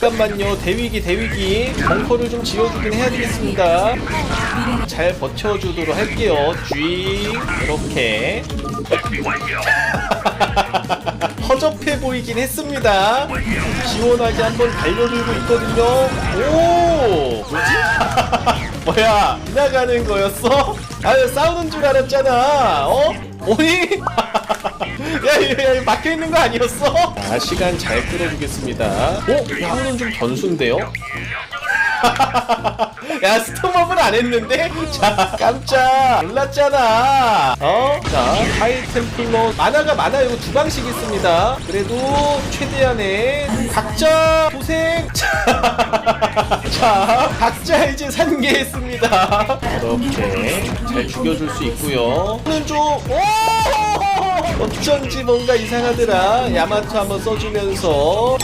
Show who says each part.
Speaker 1: 잠깐만요. 대위기 대위기. 벙커를 좀 지어주긴 해야 되겠습니다. 잘 버텨주도록 할게요. 쥐. 이렇게. 허접해 보이긴 했습니다. 시원하게 한번 달려들고 있거든요. 오! 뭐지? 뭐야? 지나가는 거였어? 아유 싸우는 줄 알았잖아. 어? 뭐니? 야, 야, 야, 막혀 있는 거 아니었어? 아, 시간 잘 끌어주겠습니다. 어? 이거는 좀 변수인데요? 야, 스톱업을 안 했는데? 자, 깜짝 놀랐잖아. 어? 자, 하이 템플러. 만화가 많아요. 두 방씩 있습니다. 그래도 최대한의 각자 고생. 자, 자, 각자 이제 산계했습니다. 이렇게 잘 죽여줄 수 있고요. 는 좀, 오! 어쩐지 뭔가 이상하더라. 야마토 한번 써주면서